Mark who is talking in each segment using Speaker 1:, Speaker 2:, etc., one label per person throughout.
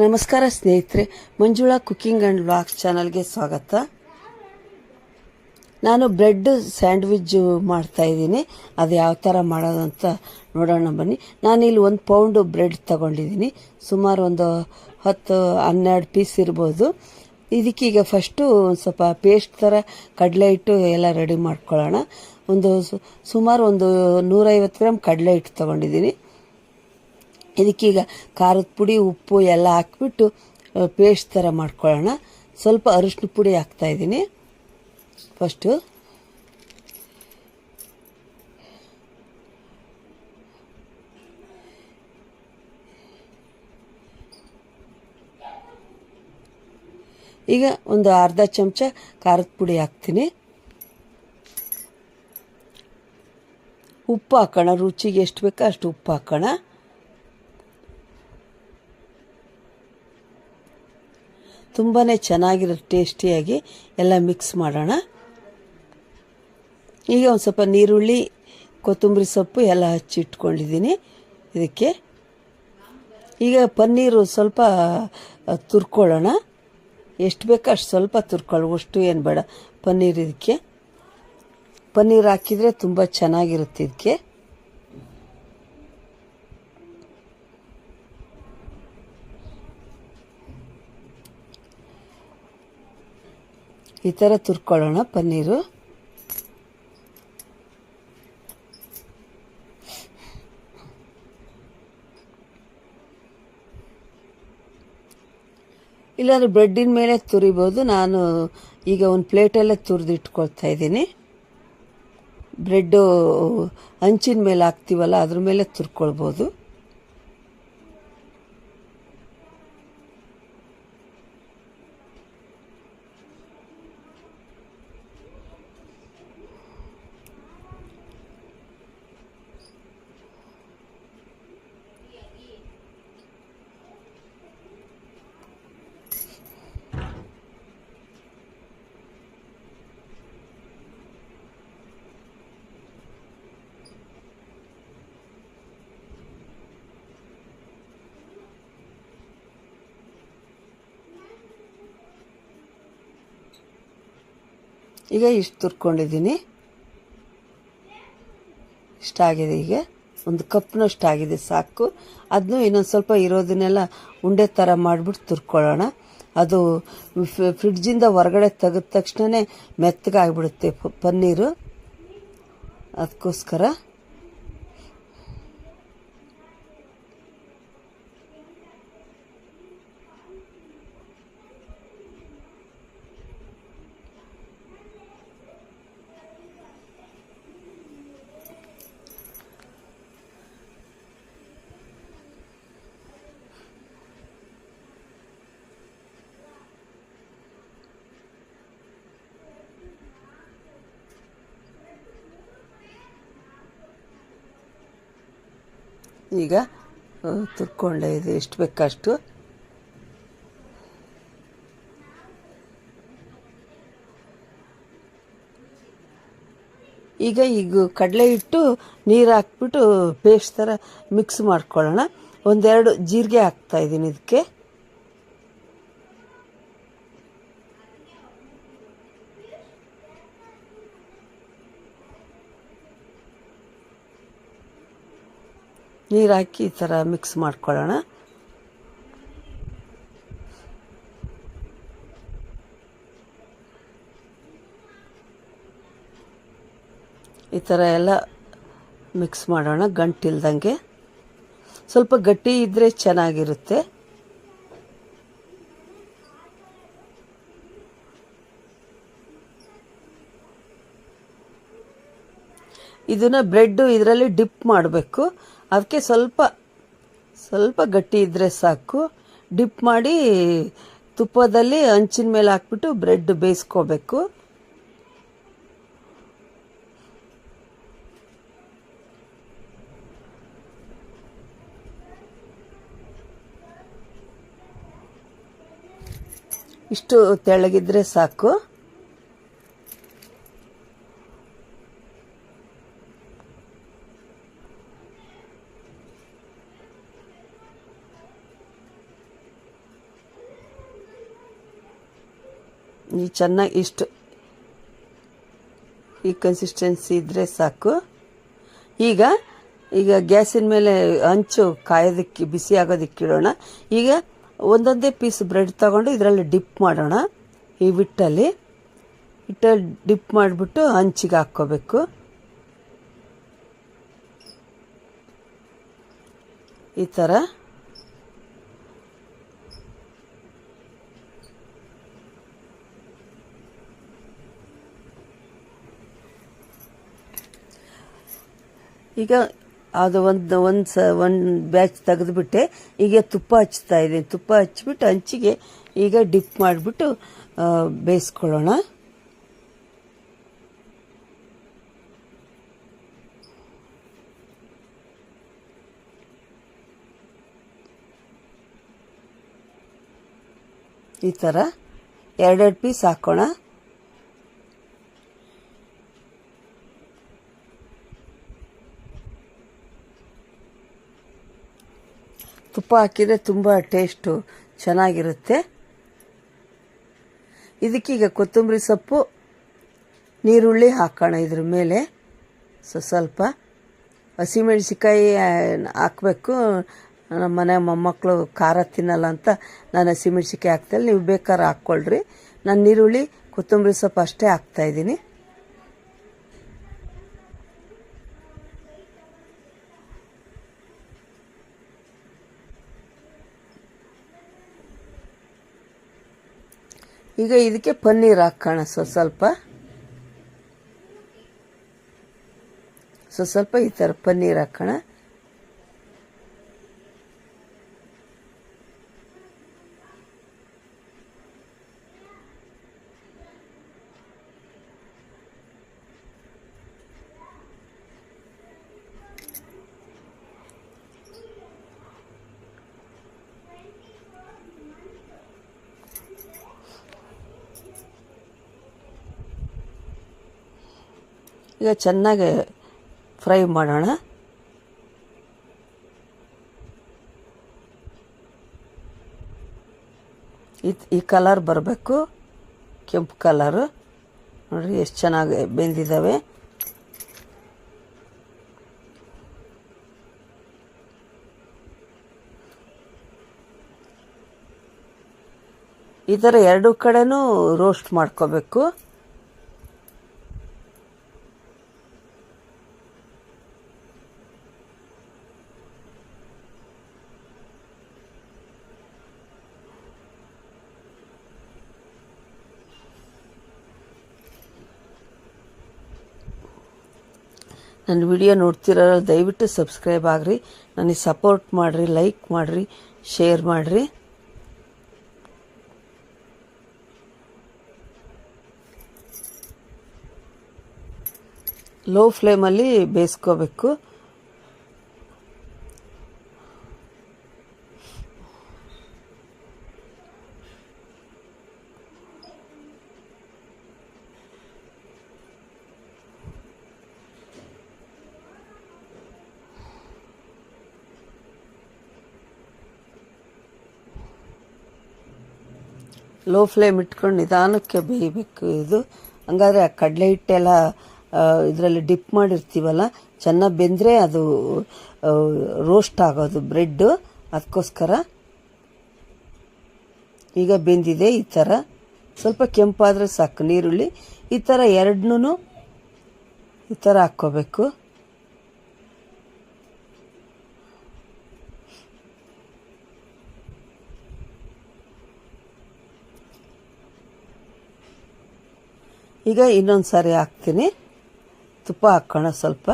Speaker 1: ನಮಸ್ಕಾರ ಸ್ನೇಹಿತರೆ, Manjula cooking and vlogs ಚಾನಲ್ಗೆ ಸ್ವಾಗತ. ನಾನು ಬ್ರೆಡ್ ಸ್ಯಾಂಡ್ವಿಚ್ ಮಾಡ್ತಾಯಿದ್ದೀನಿ ಅದು ಯಾವ ಥರ ಮಾಡೋದು ಅಂತ ನೋಡೋಣ ಬನ್ನಿ. ನಾನಿಲ್ಲಿ ಒಂದು ಪೌಂಡು ಬ್ರೆಡ್ ತಗೊಂಡಿದ್ದೀನಿ. ಸುಮಾರು ಒಂದು ಹತ್ತು, ಹನ್ನೆರಡು ಪೀಸ್ ಇರ್ಬೋದು. ಇದಕ್ಕೀಗ ಫಸ್ಟು ಒಂದು ಸ್ವಲ್ಪ ಪೇಸ್ಟ್ ಥರ ಕಡಲೆ ಹಿಟ್ಟು ಎಲ್ಲ ರೆಡಿ ಮಾಡ್ಕೊಳ್ಳೋಣ. ಒಂದು ಸುಮಾರು ಒಂದು ನೂರೈವತ್ತು ಗ್ರಾಮ್ ಕಡಲೆ ಹಿಟ್ಟು ತಗೊಂಡಿದ್ದೀನಿ. ಇದಕ್ಕೀಗ ಖಾರದ ಪುಡಿ, ಉಪ್ಪು ಎಲ್ಲ ಹಾಕ್ಬಿಟ್ಟು ಪೇಸ್ಟ್ ಥರ ಮಾಡ್ಕೊಳ್ಳೋಣ. ಸ್ವಲ್ಪ ಅರಿಶಿನ ಪುಡಿ ಹಾಕ್ತಾ ಇದ್ದೀನಿ. ಫಸ್ಟು ಈಗ ಒಂದು ಅರ್ಧ ಚಮಚ ಖಾರದ ಪುಡಿ ಹಾಕ್ತೀನಿ. ಉಪ್ಪು ಹಾಕೋಣ, ರುಚಿಗೆ ಎಷ್ಟು ಬೇಕೋ ಅಷ್ಟು ಉಪ್ಪು ಹಾಕೋಣ. ತುಂಬಾ ಚೆನ್ನಾಗಿರೋ ಟೇಸ್ಟಿಯಾಗಿ ಎಲ್ಲ ಮಿಕ್ಸ್ ಮಾಡೋಣ. ಈಗ ಒಂದು ಸ್ವಲ್ಪ ನೀರುಳ್ಳಿ, ಕೊತ್ತಂಬರಿ ಸೊಪ್ಪು ಎಲ್ಲ ಹಚ್ಚಿಟ್ಕೊಂಡಿದ್ದೀನಿ ಇದಕ್ಕೆ ಈಗ ಪನ್ನೀರು ಸ್ವಲ್ಪ ತುರ್ಕೊಳ್ಳೋಣ. ಎಷ್ಟು ಬೇಕೋ ಅಷ್ಟು ಸ್ವಲ್ಪ ತುರ್ಕೊಳ್ಳೋ ಅಷ್ಟು ಏನು ಬೇಡ. ಪನ್ನೀರ್ ಇದಕ್ಕೆ. ಪನ್ನೀರ್ ಹಾಕಿದರೆ ತುಂಬ ಚೆನ್ನಾಗಿರುತ್ತೆ ಇದಕ್ಕೆ. ಈ ಥರ ತುರ್ಕೊಳ್ಳೋಣ ಪನ್ನೀರು. ಇಲ್ಲಾಂದ್ರೆ ಬ್ರೆಡ್ಡಿನ ಮೇಲೆ ತುರಿಬೋದು. ನಾನು ಈಗ ಒಂದು ಪ್ಲೇಟಲ್ಲೇ ತುರಿದು ಇಟ್ಕೊಳ್ತಾ ಇದ್ದೀನಿ. ಬ್ರೆಡ್ಡು ಹಂಚಿನ ಮೇಲೆ ಹಾಕ್ತೀವಲ್ಲ, ಅದ್ರ ಮೇಲೆ ತುರ್ಕೊಳ್ಬೋದು. ಈಗ ಇಷ್ಟು ತುರ್ಕೊಂಡಿದ್ದೀನಿ. ಇಷ್ಟಾಗಿದೆ ಈಗ. ಒಂದು ಕಪ್ನಷ್ಟು ಆಗಿದೆ, ಸಾಕು. ಅದನ್ನು ಇನ್ನೊಂದು ಸ್ವಲ್ಪ ಇರೋದನ್ನೆಲ್ಲ ಉಂಡೆ ಥರ ಮಾಡಿಬಿಟ್ಟು ತುರ್ಕೊಳ್ಳೋಣ. ಅದು ಫ್ರಿಡ್ಜಿಂದ ಹೊರಗಡೆ ತೆಗೆದ ತಕ್ಷಣವೇ ಮೆತ್ತಗಾಗ್ಬಿಡುತ್ತೆ ಪನ್ನೀರು. ಅದಕ್ಕೋಸ್ಕರ ಈಗ ತುರ್ಕೊಂಡೆ ಇದು ಎಷ್ಟು ಬೇಕಷ್ಟು. ಈಗ ಈಗ ಕಡಲೆ ಹಿಟ್ಟು ನೀರು ಹಾಕ್ಬಿಟ್ಟು ಪೇಸ್ಟ್ ಥರ ಮಿಕ್ಸ್ ಮಾಡ್ಕೊಳ್ಳೋಣ. ಒಂದೆರಡು ಜೀರಿಗೆ ಹಾಕ್ತಾಯಿದ್ದೀನಿ ಇದಕ್ಕೆ. ನೀರು ಹಾಕಿ ಈ ಥರ ಮಿಕ್ಸ್ ಮಾಡ್ಕೊಳ್ಳೋಣ. ಈ ಥರ ಎಲ್ಲ ಮಿಕ್ಸ್ ಮಾಡೋಣ ಗಂಟಿಲ್ದಂಗೆ. ಸ್ವಲ್ಪ ಗಟ್ಟಿ ಇದ್ದರೆ ಚೆನ್ನಾಗಿರುತ್ತೆ. ಇದನ್ನ ಬ್ರೆಡ್ ಇದರಲ್ಲಿ ಡಿಪ್ ಮಾಡಬೇಕು. ಅದಕ್ಕೆ ಸ್ವಲ್ಪ ಸ್ವಲ್ಪ ಗಟ್ಟಿ ಇದ್ದರೆ ಸಾಕು. ಡಿಪ್ ಮಾಡಿ ತುಪ್ಪದಲ್ಲಿ ಹಂಚಿನ ಮೇಲೆ ಹಾಕ್ಬಿಟ್ಟು ಬ್ರೆಡ್ ಬೇಯಿಸ್ಕೋಬೇಕು. ಇಷ್ಟು ತೆಳಗಿದ್ರೆ ಸಾಕು. ಚೆನ್ನಾಗಿ ಇಷ್ಟು ಈ ಕನ್ಸಿಸ್ಟೆನ್ಸಿ ಇದ್ದರೆ ಸಾಕು. ಈಗ ಈಗ ಗ್ಯಾಸಿನ ಮೇಲೆ ಹಂಚು ಕಾಯೋದಕ್ಕೆ ಬಿಸಿ ಆಗೋದಕ್ಕೆ ಇಡೋಣ. ಈಗ ಒಂದೊಂದೇ ಪೀಸ್ ಬ್ರೆಡ್ ತಗೊಂಡು ಇದರಲ್ಲಿ ಡಿಪ್ ಮಾಡೋಣ. ಈ ಹಿಟ್ಟಲ್ಲಿ. ಹಿಟ್ಟಲ್ಲಿ ಡಿಪ್ ಮಾಡಿಬಿಟ್ಟು ಹಂಚಿಗೆ ಹಾಕ್ಕೋಬೇಕು. ಈ ಥರ ಈಗ ಅದು ಒಂದು ಒಂದು ಸ, ಒಂದು ಬ್ಯಾಚ್ ತೆಗೆದುಬಿಟ್ಟೆ. ಈಗ ತುಪ್ಪ ಹಚ್ತಾ ಇದ್ದೀನಿ. ತುಪ್ಪ ಹಚ್ಬಿಟ್ಟು ಹಂಚಿಗೆ ಈಗ ಡಿಪ್ ಮಾಡಿಬಿಟ್ಟು ಬೇಯಿಸ್ಕೊಳ್ಳೋಣ. ಈ ಥರ ಎರಡೆರಡು ಪೀಸ್ ಹಾಕೋಣ. ತುಪ್ಪ ಹಾಕಿದರೆ ತುಂಬ ಟೇಸ್ಟು ಚೆನ್ನಾಗಿರುತ್ತೆ. ಇದಕ್ಕೀಗ ಕೊತ್ತಂಬರಿ ಸೊಪ್ಪು, ನೀರುಳ್ಳಿ ಹಾಕೋಣ ಇದ್ರ ಮೇಲೆ. ಸೊ, ಸ್ವಲ್ಪ ಹಸಿಮೆಣಸಿಕಾಯಿ ಹಾಕಬೇಕು. ನಮ್ಮ ಮನೆ ಮೊಮ್ಮಕ್ಕಳು ಖಾರ ತಿನ್ನಲ್ಲ ಅಂತ ನಾನು ಹಸಿಮೆಣಸಿಕಾಯಿ ಹಾಕ್ತಲ್ಲ ನೀವು ಬೇಕಾದ್ರೆ ಹಾಕ್ಕೊಳ್ರಿ. ನಾನು ನೀರುಳ್ಳಿ, ಕೊತ್ತಂಬರಿ ಸೊಪ್ಪು ಅಷ್ಟೇ ಹಾಕ್ತಾಯಿದ್ದೀನಿ ಈಗ ಇದಕ್ಕೆ ಪನ್ನೀರ್ ಹಾಕೋಣ ಸೊ ಸ್ವಲ್ಪ. ಸೊ ಸ್ವಲ್ಪ ಈ ಥರ ಪನ್ನೀರ್ ಹಾಕೋಣ. ಈಗ ಚೆನ್ನಾಗಿ ಫ್ರೈ ಮಾಡೋಣ. ಇದು ಈ ಕಲರ್ ಬರಬೇಕು. ಕೆಂಪು ಕಲರು. ನೋಡಿರಿ ಎಷ್ಟು ಚೆನ್ನಾಗಿ ಬೆಂದಿದ್ದಾವೆ ಈ ಥರ ಎರಡು ಕಡೆನೂ ರೋಸ್ಟ್ ಮಾಡ್ಕೋಬೇಕು. ನನ್ನ ವಿಡಿಯೋ ನೋಡ್ತಿರೋ ದಯವಿಟ್ಟು ಸಬ್ಸ್ಕ್ರೈಬ್ ಆಗ್ರಿ. ನನಗೆ ಸಪೋರ್ಟ್ ಮಾಡಿರಿ ಲೈಕ್ ಮಾಡಿರಿ ಶೇರ್ ಮಾಡಿರಿ. ಲೋ ಫ್ಲೇಮಲ್ಲಿ ಬೇಯಿಸ್ಕೋಬೇಕು. ಲೋ ಫ್ಲೇಮ್ ಇಟ್ಕೊಂಡು ನಿಧಾನಕ್ಕೆ ಬೇಯಬೇಕು ಇದು. ಹಂಗಾದ್ರೆ ಆ ಕಡಲೆ ಹಿಟ್ಟೆಲ್ಲ ಇದರಲ್ಲಿ ಡಿಪ್ ಮಾಡಿರ್ತೀವಲ್ಲ, ಚೆನ್ನಾಗಿ ಬೆಂದರೆ ಅದು ರೋಸ್ಟ್ ಆಗೋದು ಬ್ರೆಡ್ಡು ಅದಕ್ಕೋಸ್ಕರ ಈಗ ಬೆಂದಿದೆ ಈ ಥರ ಸ್ವಲ್ಪ ಕೆಂಪಾದರೆ ಸಾಕು, ನೀರುಳ್ಳಿ. ಈ ಥರ ಎರಡನ್ನೂ ಈ ಥರ ಹಾಕ್ಕೋಬೇಕು. ಈಗ ಇನ್ನೊಂದು ಸಾರಿ ಹಾಕ್ತೀನಿ. ತುಪ್ಪ ಹಾಕೋಣ ಸ್ವಲ್ಪ.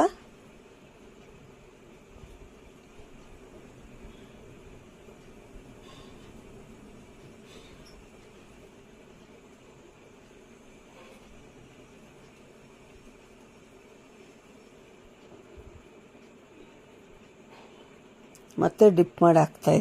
Speaker 1: ಮತ್ತೆ ಡಿಪ್ ಮಾಡಿ ಹಾಕ್ತಾ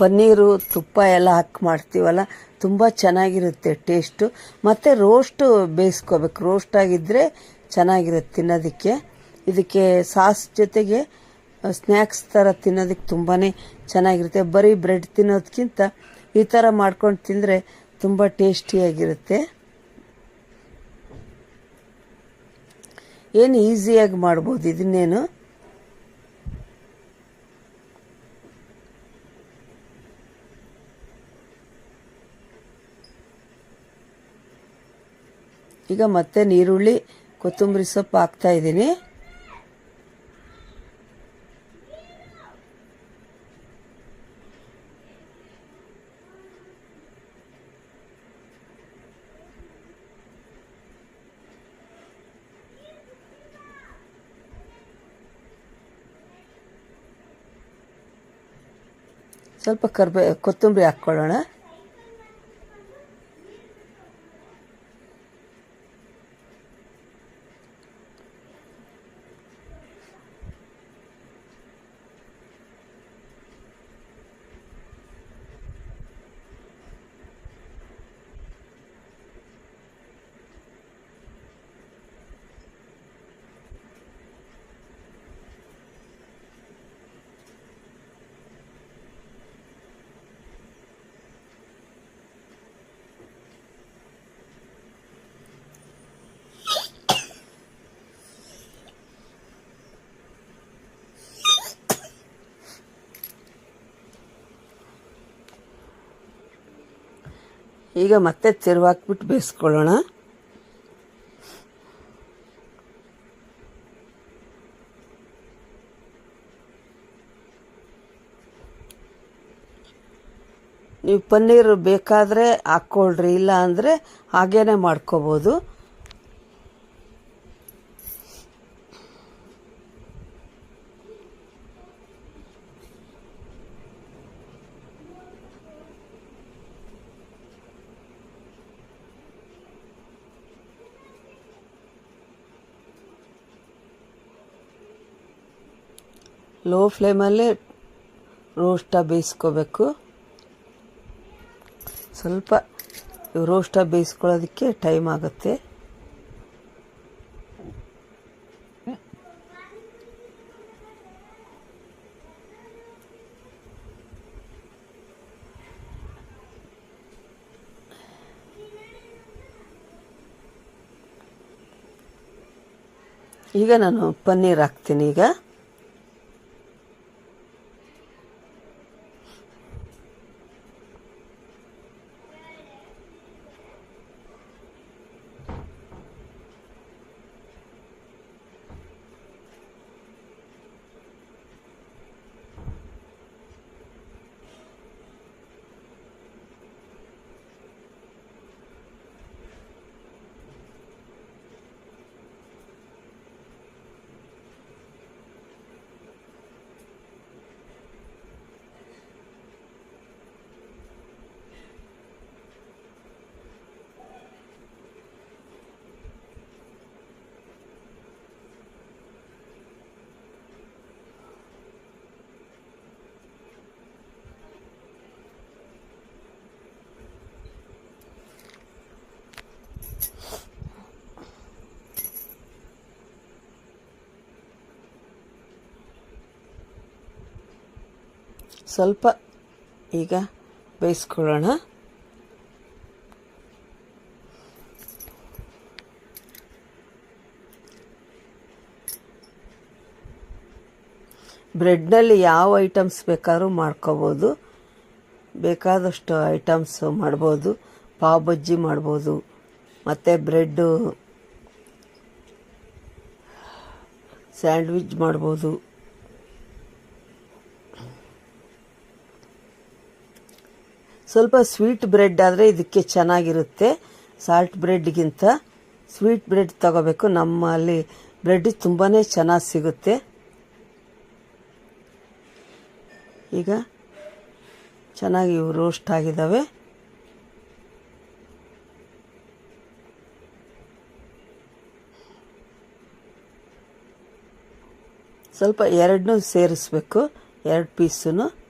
Speaker 1: ಪನ್ನೀರು, ತುಪ್ಪ ಎಲ್ಲ ಹಾಕಿ ಮಾಡ್ತೀವಲ್ಲ, ತುಂಬ ಚೆನ್ನಾಗಿರುತ್ತೆ ಟೇಸ್ಟು ಮತ್ತು ರೋಸ್ಟು ಬೇಯಿಸ್ಕೋಬೇಕು. ರೋಸ್ಟ್ ಆಗಿದ್ದರೆ ಚೆನ್ನಾಗಿರುತ್ತೆ ತಿನ್ನೋದಕ್ಕೆ. ಇದಕ್ಕೆ ಸಾಸ್ ಜೊತೆಗೆ ಸ್ನ್ಯಾಕ್ಸ್ ಥರ ತಿನ್ನೋದಕ್ಕೆ ತುಂಬಾ ಚೆನ್ನಾಗಿರುತ್ತೆ. ಬರೀ ಬ್ರೆಡ್ ತಿನ್ನೋದಕ್ಕಿಂತ ಈ ಥರ ಮಾಡ್ಕೊಂಡು ತಿಂದರೆ ತುಂಬ ಟೇಸ್ಟಿಯಾಗಿರುತ್ತೆ ಏನು ಈಸಿಯಾಗಿ ಮಾಡ್ಬೋದು ಇದನ್ನೇನು? ಈಗ ಮತ್ತೆ ನೀರುಳ್ಳಿ ಕೊತ್ತಂಬರಿ ಸೊಪ್ಪು ಹಾಕ್ತಾ ಇದ್ದೀನಿ. ಸ್ವಲ್ಪ ಕರ್ಬೇ ಕೊತ್ತಂಬರಿ ಹಾಕ್ಕೊಳ್ಳೋಣ. ಈಗ ಮತ್ತೆ ತಿರುವಾಕ್ಬಿಟ್ಟು ಬೇಯಿಸ್ಕೊಳ್ಳೋಣ. ನೀವು ಪನ್ನೀರ್ ಬೇಕಾದರೆ ಹಾಕ್ಕೊಳ್ರಿ ಇಲ್ಲ ಅಂದರೆ ಹಾಗೇನೆ ಮಾಡ್ಕೋಬೋದು. ಲೋ ಫ್ಲೇಮಲ್ಲೇ ರೋಸ್ಟ ಬೇಯಿಸ್ಕೋಬೇಕು. ಸ್ವಲ್ಪ ರೋಸ್ಟ ಬೇಯಿಸ್ಕೊಳ್ಳೋದಕ್ಕೆ ಟೈಮ್ ಆಗುತ್ತೆ. ಈಗ ನಾನು ಪನ್ನೀರ್ ಹಾಕ್ತೀನಿ ಈಗ. ಸ್ವಲ್ಪ ಈಗ ಬೇಯಿಸ್ಕೊಳ್ಳೋಣ. ಬ್ರೆಡ್ನಲ್ಲಿ ಯಾವ ಐಟಮ್ಸ್ ಬೇಕಾದ್ರೂ ಮಾಡ್ಕೋಬೋದು. ಬೇಕಾದಷ್ಟು ಐಟಮ್ಸ್ ಮಾಡ್ಬೋದು. ಪಾವ್ ಬಜ್ಜಿ ಮಾಡ್ಬೋದು. ಮತ್ತು ಬ್ರೆಡ್ಡು ಸ್ಯಾಂಡ್ವಿಚ್ ಮಾಡ್ಬೋದು. ಸ್ವಲ್ಪ ಸ್ವೀಟ್ ಬ್ರೆಡ್ ಆದರೆ ಇದಕ್ಕೆ ಚೆನ್ನಾಗಿರುತ್ತೆ. ಸಾಲ್ಟ್ ಬ್ರೆಡ್ಗಿಂತ ಸ್ವೀಟ್ ಬ್ರೆಡ್ ತಗೋಬೇಕು. ನಮ್ಮಲ್ಲಿ ಬ್ರೆಡ್ ತುಂಬಾ ಚೆನ್ನಾಗಿ ಸಿಗುತ್ತೆ. ಈಗ ಚೆನ್ನಾಗಿ ಇವು ರೋಸ್ಟ್ ಆಗಿದ್ದಾವೆ ಸ್ವಲ್ಪ ಎರಡನ್ನೂ ಸೇರಿಸ್ಬೇಕು. ಎರಡು ಪೀಸನ್ನು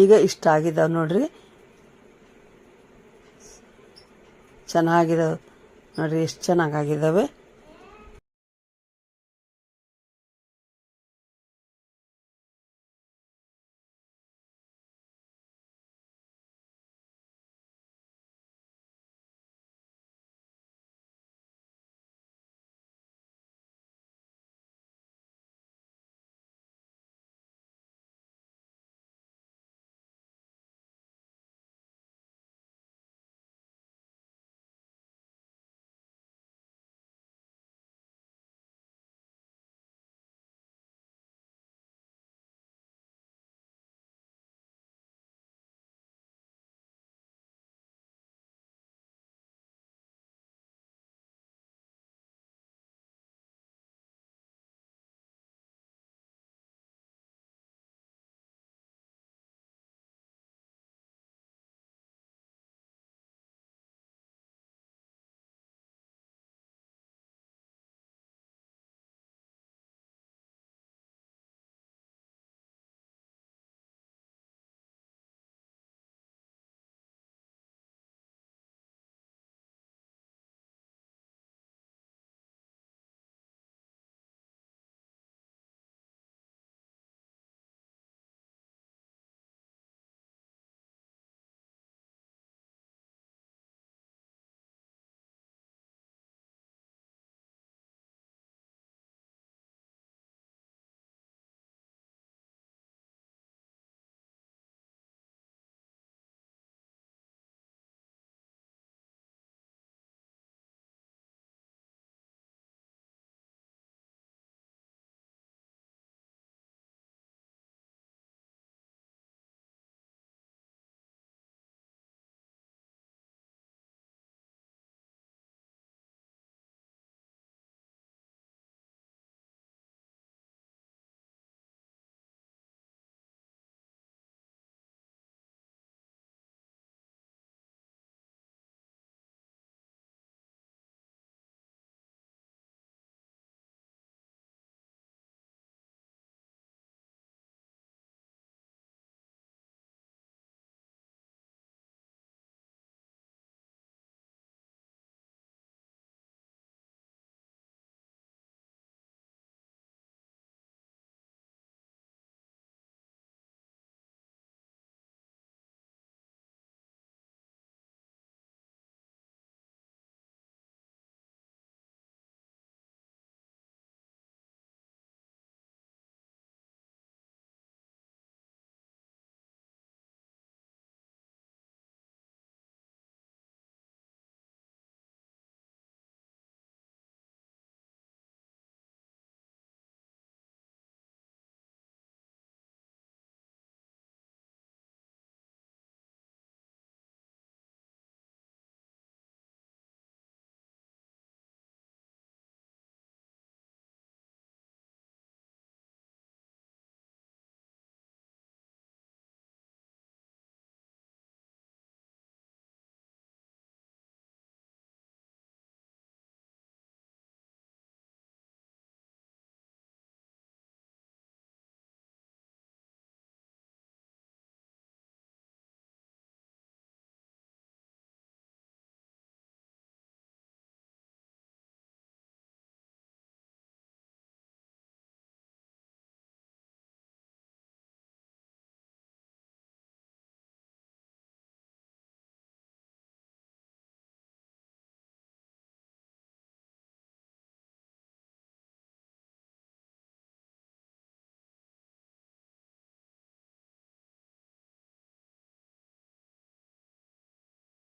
Speaker 1: ಈಗ ಇಷ್ಟ ಆಗಿದಾವೆ ನೋಡ್ರಿ. ಚೆನ್ನಾಗಿದಾವೆ. ನೋಡ್ರಿ ಎಷ್ಟು ಚೆನ್ನಾಗಾಗಿದ್ದಾವೆ